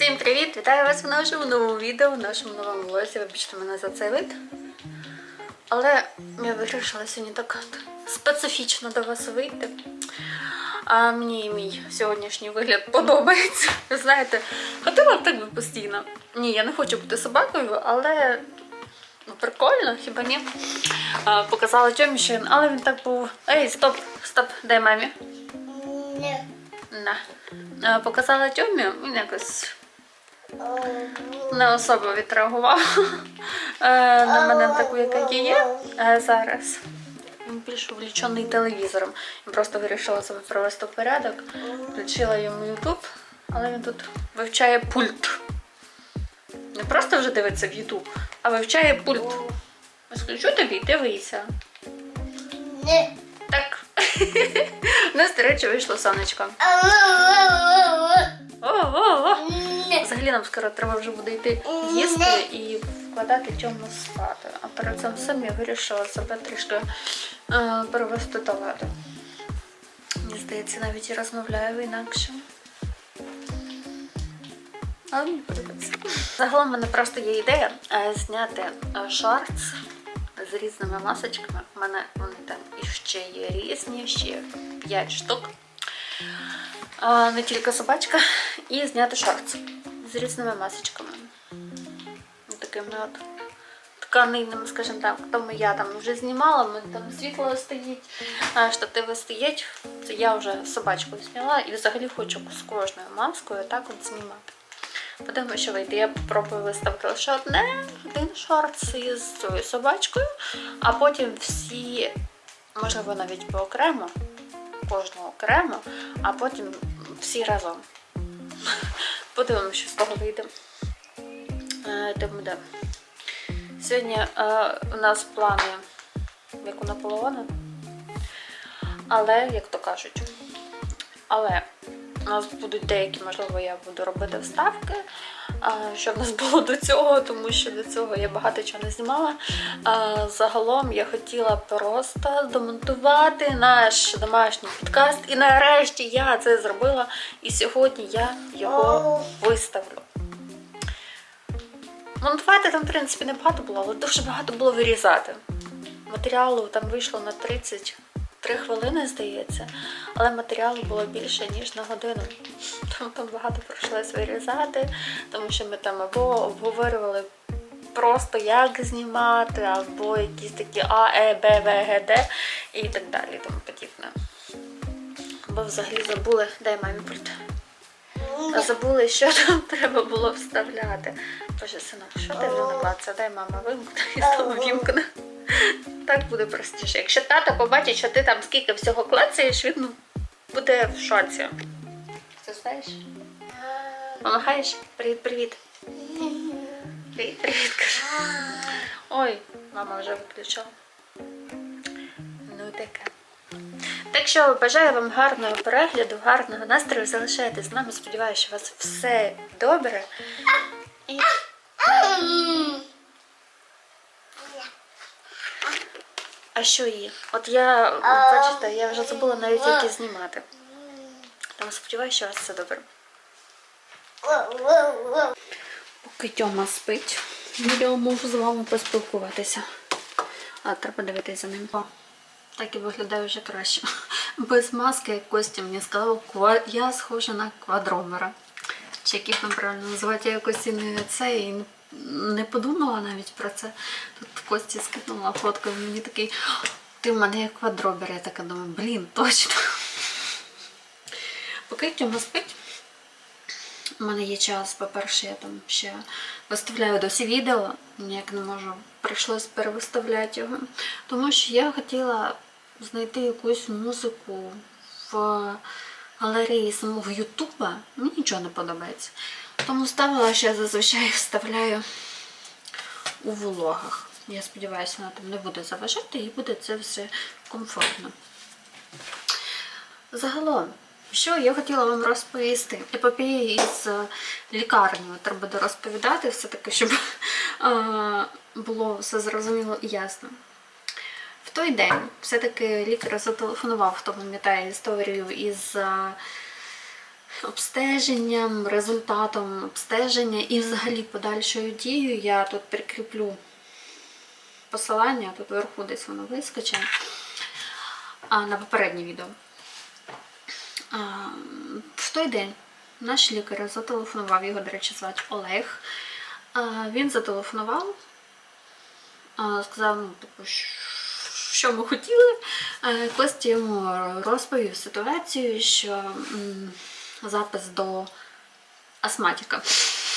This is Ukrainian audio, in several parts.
Всім привіт! Вітаю вас в нашому новому відео, в нашому новому влозі. Вибачте мене за цей вид. Але я вирішила сьогодні так специфічно до вас вийти. А мені мій сьогоднішній вигляд подобається. Ви знаєте, хотіла б так би постійно. Ні, я не хочу бути собакою, але ну, прикольно, хіба ні? А, показала він, але він так був. Ей, стоп, стоп, дай мамі. Не. На. Показала Тьомі, він якось не особо відреагував е, на мене таку, яка я є е, зараз. Більш увлічений телевізором. Я просто вирішила себе привести в порядок, включила йому Ютуб, але він тут вивчає пульт. Не просто вже дивиться в Ютуб, а вивчає пульт. Включу тобі, дивися. Не. Так. У нас, до речі, вийшло сонечко. О-о-о! Взагалі нам скоро треба вже буде йти їсти і вкладати тьому спати. А перед цим всім я вирішила себе трішки е, перевести до ладу. Мені здається, навіть і розмовляю інакше. Але мені подобається. Загалом в мене просто є ідея е, зняти е, шортс з різними масочками. У мене вони там іще є різні, ще 5 штук не тільки собачка, і зняти шорт з різними масочками. Ну, Такими от тканинними, скажімо так. Тому я там вже знімала, мене там світло стоїть, штативи стоять. Це я вже собачкою зняла і взагалі хочу з кожною маскою так от знімати. Подивимо, що вийде. Я попробую виставити лише одне, один шорт із цією собачкою, а потім всі, можливо, навіть по окремо, кожного окремо, а потім всі разом. Подивимося, що з того вийде. Тому Де. Сьогодні е, у нас плани, як у. Але, як то кажуть, але у нас будуть деякі, можливо, я буду робити вставки, що в нас було до цього, тому що до цього я багато чого не знімала. Загалом я хотіла просто домонтувати наш домашній підкаст, і нарешті я це зробила. І сьогодні я його виставлю. Монтувати там, в принципі, не багато було, але дуже багато було вирізати. Матеріалу там вийшло на 33 хвилини, здається, але матеріалу було більше, ніж на годину. Тому там багато прийшлось вирізати, тому що ми там або обговорювали просто як знімати, або якісь такі А, Е, Б, В, Г, Д і так далі, тому подібне. Або взагалі забули, дай мамі. А забули, що там треба було вставляти. Боже, синок, що ти вже наклацав? Дай мама вимкне і знову вімкне. Так буде простіше. Якщо тато побачить, що ти там скільки всього клацаєш, він буде в шоці. Ти знаєш? Помагаєш? Привіт, привіт. Привіт, привіт, кажу. Ой, мама вже виключила. Ну таке. Так що бажаю вам гарного перегляду, гарного настрою. Залишайтесь з нами. Сподіваюся, що у вас все добре. І а що її? От я, бачите, я вже забула навіть як її знімати. Тому сподіваюся, що у вас все добре. Поки Тьома спить, я можу з вами поспілкуватися. А треба дивитися за ним. Так і виглядає вже краще. Без маски, як Костя мені сказав, я схожа на квадромера. Чи як їх правильно називати, я якось і не це і не- подумала навіть про це. Тут Кості скинула фотку, і мені такий, ти в мене як квадробер. Я така думаю, блін, точно. Поки Тьома спить, у мене є час, по-перше, я там ще виставляю досі відео, ніяк не можу, прийшлось перевиставляти його. Тому що я хотіла знайти якусь музику в галереї самого Ютуба. Мені нічого не подобається. Тому ставила, я зазвичай вставляю у влогах. Я сподіваюся, вона там не буде заважати і буде це все комфортно. Загалом, що я хотіла вам розповісти? Епопея із е, лікарнею треба буде розповідати, все-таки, щоб е, було все зрозуміло і ясно. В той день все-таки лікар зателефонував, хто пам'ятає історію із е, обстеженням, результатом обстеження і взагалі подальшою дією я тут прикріплю посилання, тут вверху десь воно вискочить а, на попереднє відео. В той день наш лікар зателефонував, його, до речі, звати Олег. Він зателефонував, сказав, ну, типу, що ми хотіли. Е, Костя йому розповів ситуацію, що запис до астматика.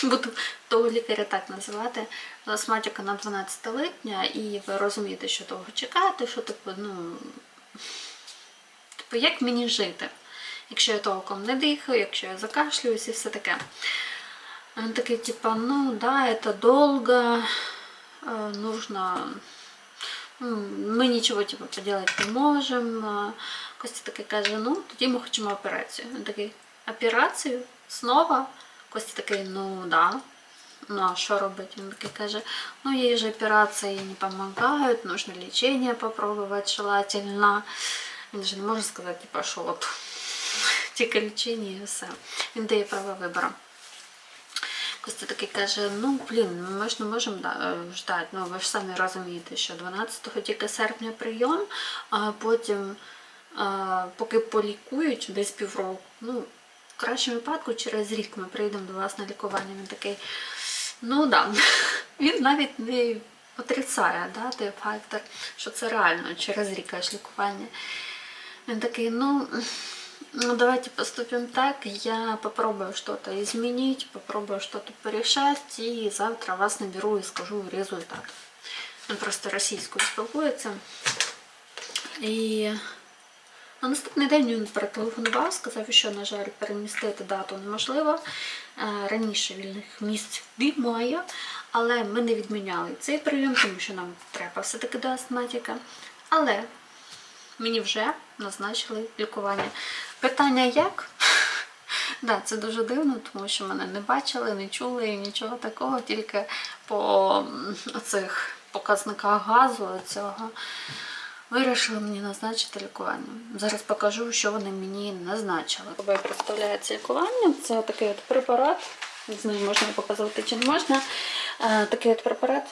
Буду того лікаря так називати. Астматика на 12 липня, і ви розумієте, що довго чекати, що типу, ну. Типу, як мені жити, якщо я толком не дихаю, якщо я закашлююсь і все таке. Він такий, типа, ну да, это долго, э, нужно, ну, ми нічого типу, поделать не можемо. Костя такий каже, ну тоді ми хочемо операцію. Він такий, операцію? Снова? Костя такий, ну да. Ну а що робити? Він такий каже, ну їй же операції не допомагають, нужно лічення попробувати желательно. Він же не може сказати, типа, що от тільки лічення і все. Він дає право вибору. Костя такий каже, ну блін, ми ж не можемо е, ждати. Ну ви ж самі розумієте, що 12 тільки серпня прийом, а потім, а, поки полікують десь півроку, ну, в кращому випадку через рік ми прийдемо до вас на лікування. Він такий, ну да. Він навіть не отрицає да, той фактор, що це реально через рік аж лікування. Він такий, ну, ну давайте поступим так, я попробую что-то попробую что-то порешать, и завтра вас наберу и скажу результат. Він просто російською спілкується. І на наступний день він перетелефонував, сказав, що, на жаль, перемістити дату неможливо. Е, Раніше вільних місць немає, але ми не відміняли цей прийом, тому що нам треба все-таки до астматика. Але мені вже назначили лікування. Питання як? Да, це дуже дивно, тому що мене не бачили, не чули і нічого такого, тільки по м, оцих показниках газу цього вирішили мені назначити лікування. Зараз покажу, що вони мені назначили. Тобі представляється лікування. Це такий от препарат. Не знаю, можна показувати чи не можна. Е, Такий от препарат.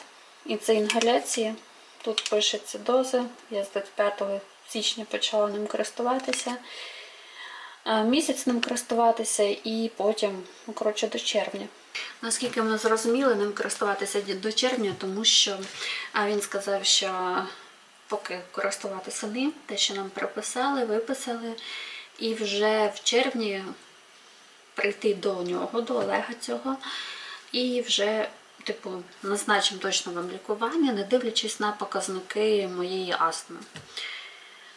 І це інгаляції. Тут пишеться дози. Я з 25 січня почала ним користуватися. Е, Місяць ним користуватися і потім, ну, коротше, до червня. Наскільки ми зрозуміли, ним користуватися до червня, тому що він сказав, що поки користуватися ним, те, що нам приписали, виписали, і вже в червні прийти до нього, до Олега цього, і вже, типу, назначимо точно вам лікування, не дивлячись на показники моєї астми.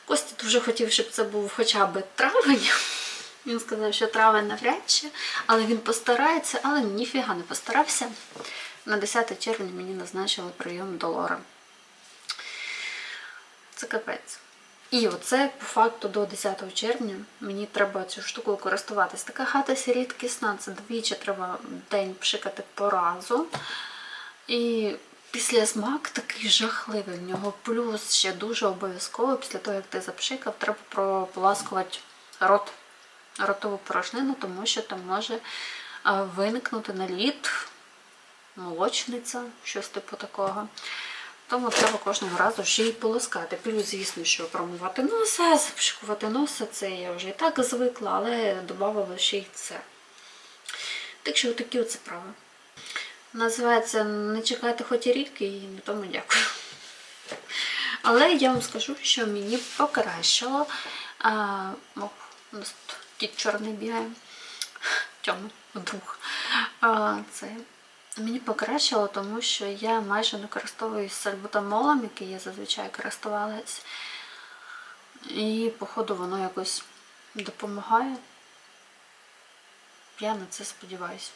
Костя дуже хотів, щоб це був хоча б травень. Він сказав, що травень навряд чи, але він постарається, але ніфіга не постарався. На 10 червня мені назначили прийом до Лора. Це капець. І оце по факту до 10 червня мені треба цю штукою користуватись. Така хата рідкісна, це двічі треба день пшикати по разу. І після смак такий жахливий в нього. Плюс ще дуже обов'язково, після того, як ти запшикав, треба прополаскувати рот, ротову порожнину, тому що там може виникнути наліт, молочниця, щось типу такого. Тому треба кожного разу ще й полоскати. Плюс, звісно, що промивати носа, запшикувати носа, це я вже і так звикла, але додавала ще й це. Так що такі оце справи. Називається Не чекайте хоч і рік і на тому дякую. Але я вам скажу, що мені покращило. А, ох, у нас тут чорний бігає. Тьому, друг. А, це Мені покращило, тому що я майже не користуюсь сальбутамолом, який я зазвичай користувалась. І, походу, воно якось допомагає. Я на це сподіваюся.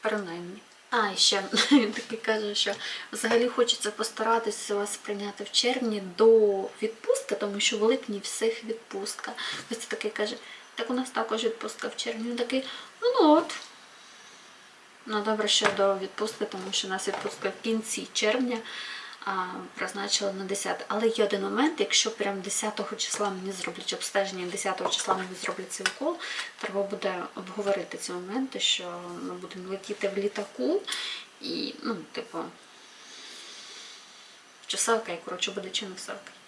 Принаймні. А, і ще він такий каже, що взагалі хочеться постаратися вас прийняти в червні до відпустки, тому що в липні всіх відпустка. Ось такий каже, так у нас також відпустка в червні. Він такий, ну, ну от. Ну, добре, що до відпустки, тому що нас відпустка в кінці червня, а, призначила на 10. Але є один момент, якщо прям 10 числа мені зроблять обстеження, 10 числа мені зроблять цей укол, треба буде обговорити ці моменти, що ми будемо летіти в літаку і, ну, типу, чи все окей, коротше, буде чи не все окей.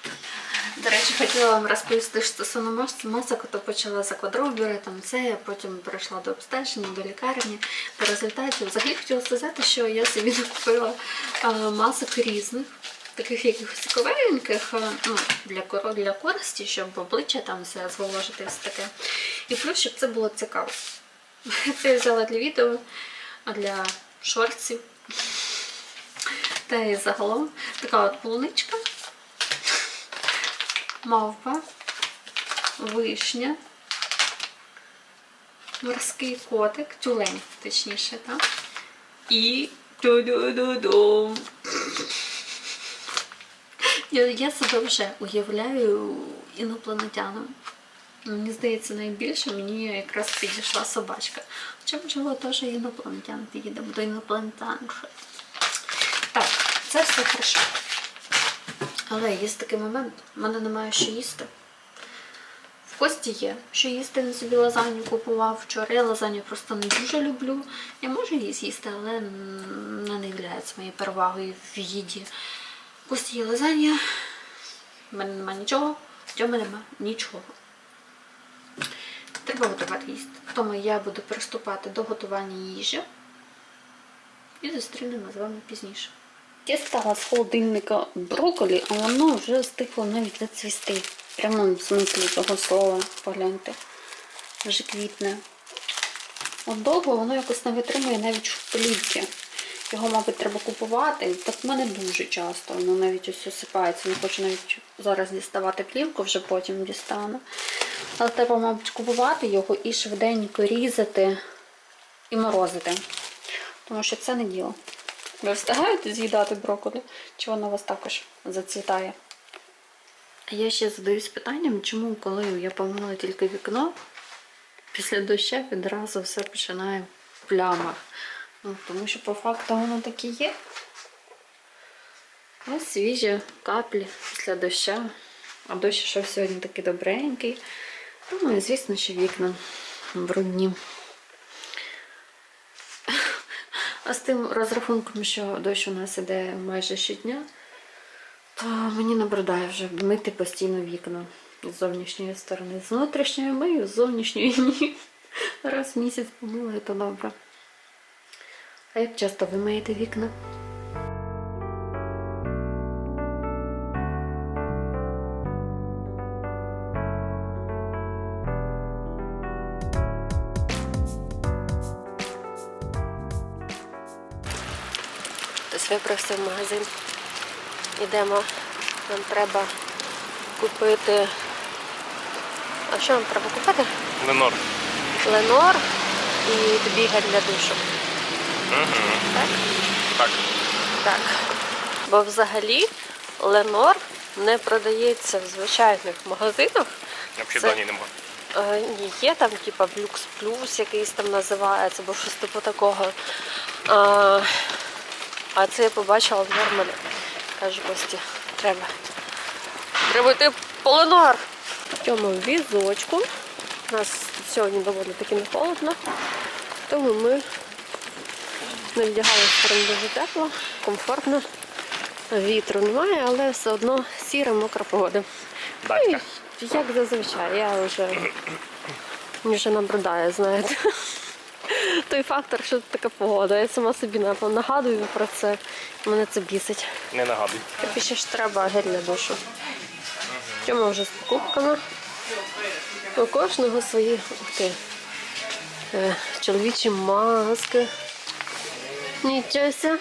До речі, хотіла вам розповісти що стосовно масок, то почала за квадробюри, там це, а потім перейшла до обстеження, до лікарні, до результатів. Взагалі хотіла сказати, що я собі накупила масок різних, таких якихось цікавеньких, ну, для, для користі, щоб обличчя там все зволожити, все таке. І плюс, щоб це було цікаво. Це я взяла для відео, а для шортів. Та і загалом така от полуничка мавпа, вишня, морський котик, тюлень, точніше, так? І ту-ду-ду-дум. Я, себе вже уявляю інопланетянами. Мені здається, найбільше мені якраз підійшла собачка. Хоча, можливо, теж інопланетян підійдемо до інопланетянши. Так, це все хорошо. Але є такий момент, в мене немає що їсти. В Кості є, що їсти він собі лазанью купував вчора. Я лазанью просто не дуже люблю. Я можу її з'їсти, але вона не є моєю перевагою в їді. В Кості є лазанья, в мене немає нічого, в цьому немає нічого. Треба готувати їсти. Тому я буду приступати до готування їжі і зустрінемо з вами пізніше. Я стала з холодильника брокколі, а воно вже встигло навіть зацвісти. В прямому смислі того слова, погляньте. Вже квітне. От довго воно якось не витримує навіть в. Його, мабуть, треба купувати. Так в мене дуже часто. Воно навіть ось осипається. Не хочу навіть зараз діставати плівку, вже потім дістану. Але треба, мабуть, купувати його і швиденько різати і морозити. Тому що це не діло. Ви встигаєте з'їдати брокколі? Чи воно у вас також зацвітає? Я ще задаюсь питанням, чому, коли я помила тільки вікно, після дощу відразу все починає в плямах. Ну, тому що по факту воно так і є. Ось свіжі каплі після дощу. А дощ йшов сьогодні такий добренький. Ну і звісно, що вікна брудні. А з тим розрахунком, що дощ у нас іде майже щодня, то мені набридає вже мити постійно вікна з зовнішньої сторони. З внутрішньої мию, з зовнішньої ні. Раз в місяць помила, то добре. А як часто ви миєте вікна? В магазин. Ідемо. Нам треба купити. А що нам треба купити? Ленор. Ленор і тобі для душу. Так? Так. Так. Бо взагалі Ленор не продається в звичайних магазинах. Взагалі Це- дані нема. Е, Ні, є там, типа Блюкс Плюс якийсь там називається, або щось типу такого. А, а це я побачила в Нормалі. Каже, Кості, треба. Треба йти по Ленор. В цьому візочку. У нас сьогодні доволі таки не холодно, тому ми не вдягалися прям дуже тепло, комфортно. Вітру немає, але все одно сіра мокра погода. Ну, Як зазвичай, я вже мені вже набридає, знаєте. Той фактор, що така погода. Я сама собі напевно, нагадую про це. Мене це бісить. Не нагадуй. Тобі ще ж треба гель для душу. Чому вже з покупками? У кожного свої ти, е, чоловічі маски. Нічого. ся.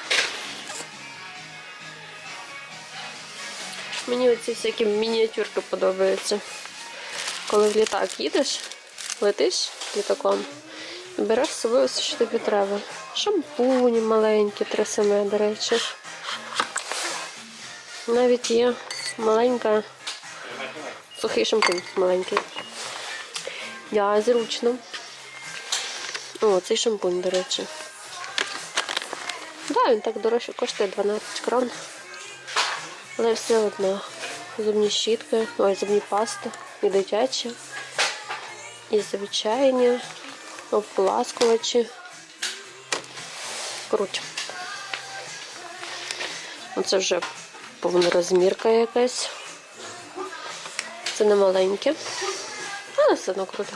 Мені оці всякі мініатюрки подобаються. Коли в літак їдеш, летиш літаком береш з собою все, що тобі треба. Шампуні маленькі, тресеме, до речі. Навіть є маленька сухий шампунь маленький. Я зручно. О, цей шампунь, до речі. Так, да, він так дорожче коштує 12 крон. Але все одно. Зубні щітки, ой, зубні пасти, і дитячі, і звичайні, обполаскувачі. Круто. Оце вже повнорозмірка якась. Це не маленьке. Але все одно круто.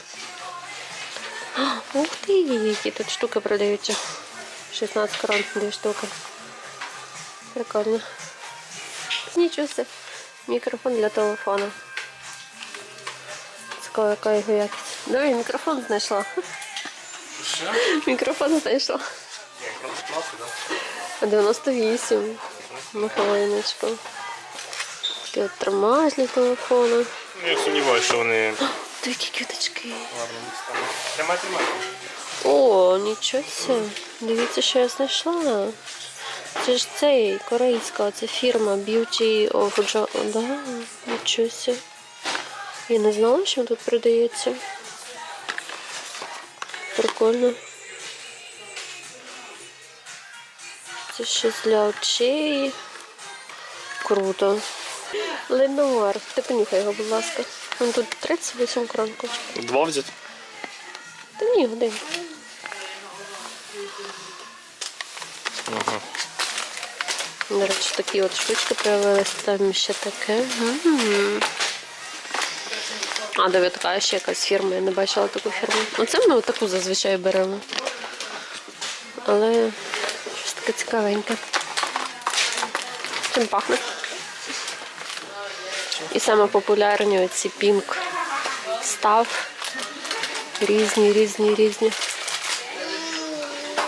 Ух ти, які тут штуки продаються. 16 крон, дві штуки. Прикольно. Нічого себе. Мікрофон для телефону. Цікаво, яка його якість. Диви, мікрофон знайшла. Мікрофон знайшла. Ні, да? 98. На хвилиночку. Такий от тримач для телефону. Ну, я сумніваюся, що вони Та які квіточки. стані. Тримай, тримай. О, нічого себе. Дивіться, що я знайшла. Це ж цей корейська це фірма Beauty of Jo... Да, нічого себе. Я не знала, що тут продається. Прикольно. Це щось для очей. Круто. Ленуар. Ти понюхай його, будь ласка. Вон тут 38 крон коштує. Два взяти? Та ні, один. Ага. До речі, такі от штучки появились, там ще таке. М. А, диви, така ще якась фірма, я не бачила таку фірму. Ну це ми таку зазвичай беремо. Але щось таке цікавеньке. Чим пахне? І саме популярні оці пінк став. Різні, різні, різні.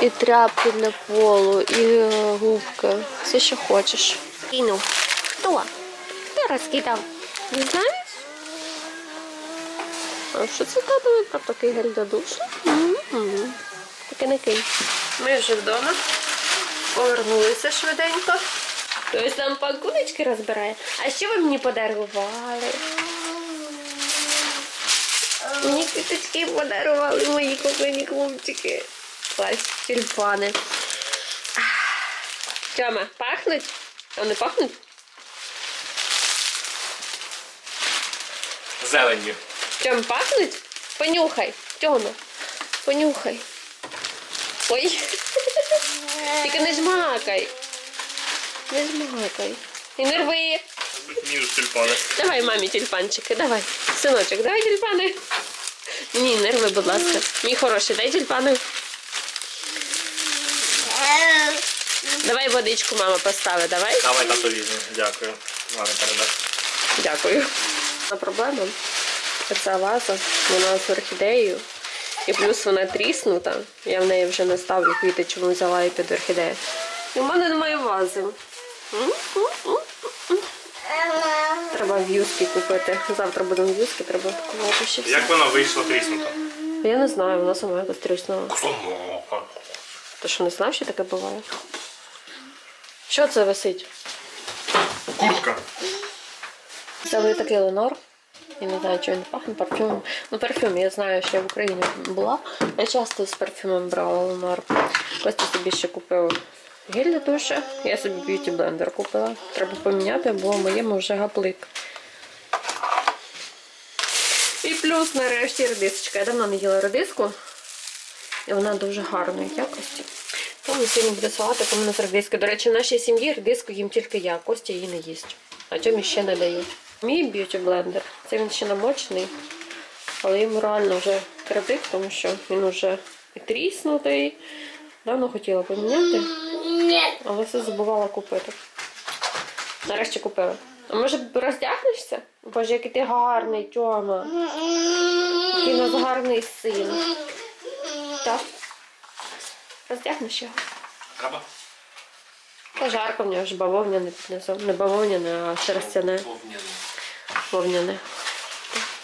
І тряпки для полу, і е, губки. Все, що хочеш. Кинув. Хто? Хто розкидав? Не знаєш? А що це тато вибрав такий гель для душу? М-м. Таке не кинь. Ми вже вдома. Повернулися швиденько. Хтось там пакуночки розбирає. А що ви мені подарували? Мені квіточки подарували мої куклені хлопчики. Клас, тюльпани. Тьома, пахнуть? А вони пахнуть? Зеленню. Тьом, пахнуть? Понюхай. Тьома, понюхай. Ой. Тільки не жмакай. Не жмакай. І не рви. Тюльпани. Давай мамі тюльпанчики, давай. Синочок, давай тюльпани. Ні, не рви, будь ласка. Мій хороший, дай тюльпани. Давай водичку мама поставить, давай. Давай тато візьму. Дякую. Ладно, передай. Дякую. На проблема. Ця ваза, вона з орхідеєю. І плюс вона тріснута. Я в неї вже не ставлю квіти, чому взяла і під орхідею. І в мене немає вази. Треба в'юзки купити. Завтра будемо в'юзки, треба купувати ще все. Як вона вийшла тріснута? Я не знаю, вона сама якось тріснула. Ти що не знав, що таке буває? Що це висить? Куртка. Взяли такий Ленор. Я не знаю, чи він пахне парфюмом. Ну, парфюм, я знаю, що я в Україні була. Я часто з парфюмом брала Ленор. Костя собі ще купив гель для душу. Я собі б'юті блендер купила. Треба поміняти, бо моєму вже гаплик. І плюс нарешті редисочка. Я давно не їла редиску. І вона дуже гарної якості. Тому сьогодні буде салат, у мене з редиски. До речі, в нашій сім'ї редиску їм тільки я, Костя її не їсть. А Тьомі ще не дають. Мій б'юті блендер, це він ще намочений, але йому реально вже кредит, тому що він вже і тріснутий. Давно хотіла поміняти, але все забувала купити. Нарешті купила. А може роздягнешся? Боже, який ти гарний, Тьома. Який у нас гарний син. Так. Роздягнеш його. Треба? Та жарко в нього ж бавовняне піднесу. Не бавовняне, а шерстяне. Вовняне.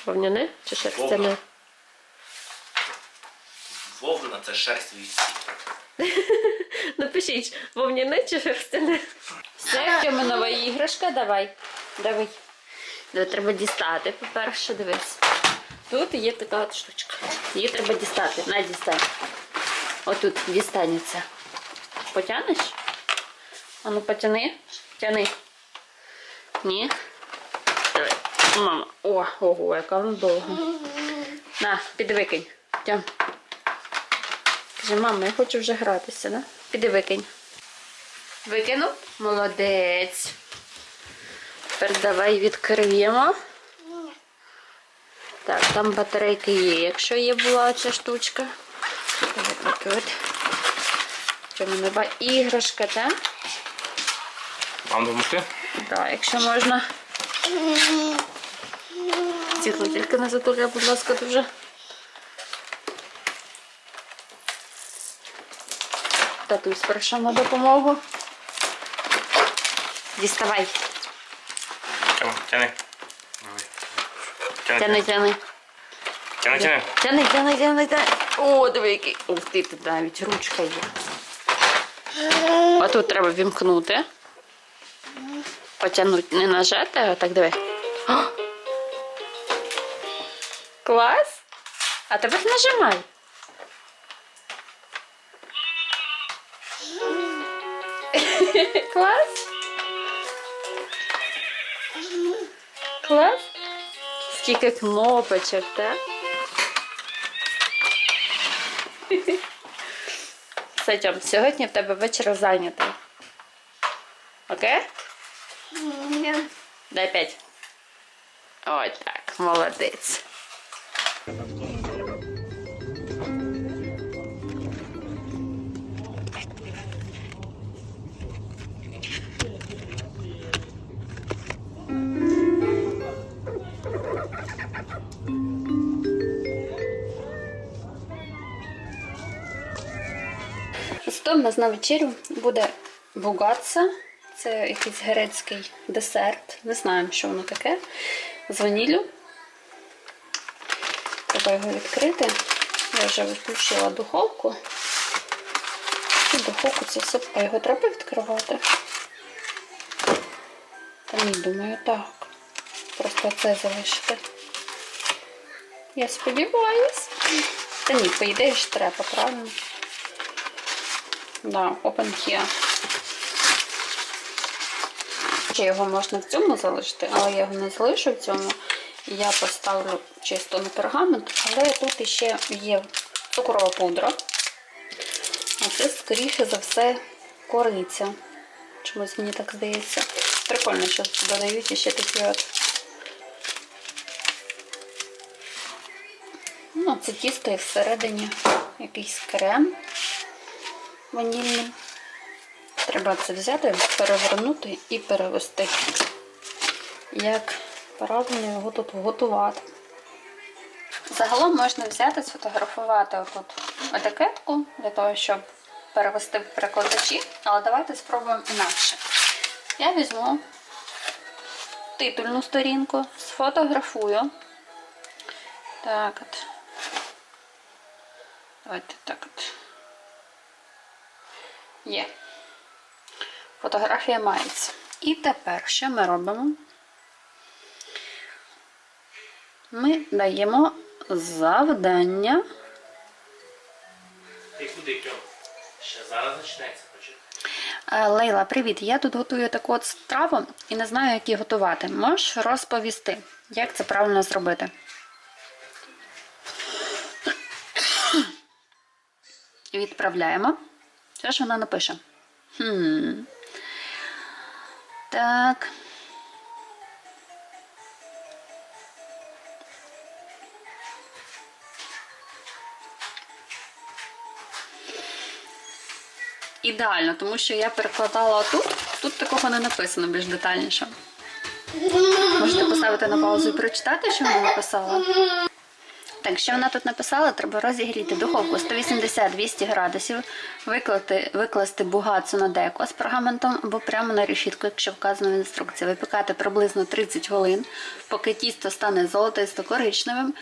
Вовняне чи шерстяне? Вовна. Це шерсть вівці. Напишіть, вовняне чи шерстяне. Все, в чому нова іграшка, давай. Давай. Давай треба дістати. По-перше, дивись. Тут є така от штучка. Її треба дістати. На дістань. Отут дістанеться. Потянеш? А ну потяни. Тяни. Ні? Мама. О, ого, яка вона довга. На, піди викинь. Тям. Каже, мама, я хочу вже гратися, да? Піди викинь. Викинув? Молодець. Тепер давай відкриємо. Так, там батарейки є, якщо є була ця штучка. Так, от. Чому не. Іграшка, так? Вам допомогти? Так, якщо можна. Світло тільки не затуляй, будь ласка, дуже. Татусь, прошу на допомогу. Діставай. Тяни, Тяни, тяни. тяни, тяни. Тяни, тяни, тяни, тяни. О, диви, який. Ух ти, тут навіть ручка є. А тут треба вімкнути. Потягнути, не нажати, а так диви. Клас. А тепер нажимай. Клас. Клас. Скільки кнопочок, так? Все, Тьом, сьогодні в тебе вечір зайнятий. Окей? Ні. Дай п'ять. Ой, так, молодець. Зато в нас на вечерю буде бугатса. Це якийсь грецький десерт. Не знаємо, що воно таке. З ваніллю. Треба його відкрити. Я вже включила духовку. І духовку це все. А його треба відкривати? Та ні, думаю, так. Просто це залишити. Я сподіваюсь. Та ні, по ідеї ж треба, правильно? Да, open here. Ще його можна в цьому залишити, але я його не залишу в цьому. Я поставлю чисто на пергамент, але тут іще є цукрова пудра. А це, скоріше за все, кориця. Чомусь мені так здається. Прикольно, що додають ще такі от. Ну, це тісто і всередині якийсь крем ванільний. Треба це взяти, перевернути і перевести. Як правильно його тут готувати. Загалом можна взяти, сфотографувати отут етикетку для того, щоб перевести в перекладачі, але давайте спробуємо інакше. Я візьму титульну сторінку, сфотографую. Так от. Давайте так от. Є. Фотографія мається. І тепер що ми робимо? Ми даємо завдання. Ти куди, Тьом? Ще зараз почнеться. Е, Лейла, привіт! Я тут готую таку от страву і не знаю, як її готувати. Можеш розповісти, як це правильно зробити? Відправляємо. Що ж вона напише? Хм. Так. Ідеально, тому що я перекладала тут, тут такого не написано більш детальніше. Можете поставити на паузу і прочитати, що вона написала. Так, що вона тут написала, треба розігріти духовку 180-200 градусів, викласти, викласти бугацу на деко з пергаментом або прямо на решітку, якщо вказано в інструкції. Випікати приблизно 30 хвилин, поки тісто стане золотисто-коричневим,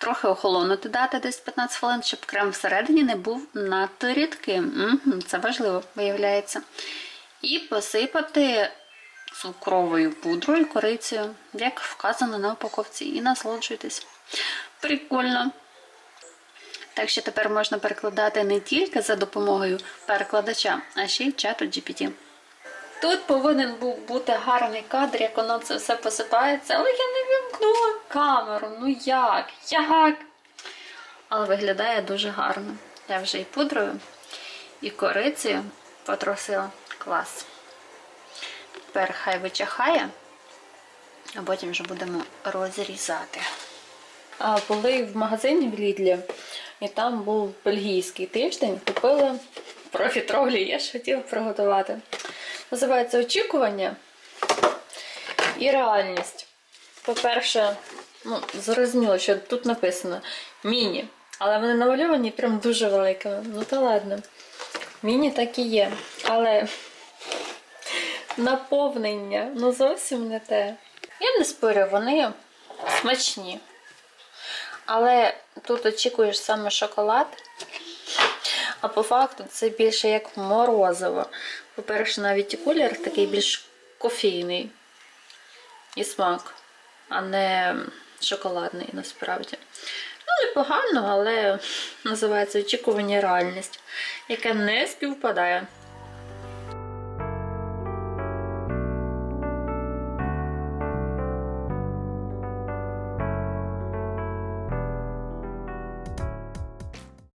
трохи охолонути дати десь 15 хвилин, щоб крем всередині не був надто рідким. Угу, це важливо, виявляється. І посипати цукровою пудрою, корицею, як вказано на упаковці, і насолоджуйтесь. Прикольно. Так що тепер можна перекладати не тільки за допомогою перекладача, а ще й чату GPT. Тут повинен був бути гарний кадр, як воно це все посипається, але я не вімкнула камеру. Ну як? Як? Але виглядає дуже гарно. Я вже і пудрою, і корицею потрусила. Клас. Тепер хай вичахає, а потім вже будемо розрізати. А були в магазині в Лідлі, і там був бельгійський тиждень. Купили профітроглі, я ж хотіла приготувати. Називається очікування і реальність. По-перше, ну, зрозуміло, що тут написано міні, але вони намальовані прям дуже великими. Ну та ладно. Міні так і є. Але наповнення ну зовсім не те. Я не спорю, вони смачні. Але тут очікуєш саме шоколад. А по факту це більше як морозиво. По-перше, навіть колір такий більш кофійний і смак, а не шоколадний насправді. Ну, непогано, але називається очікування реальність, яке не співпадає.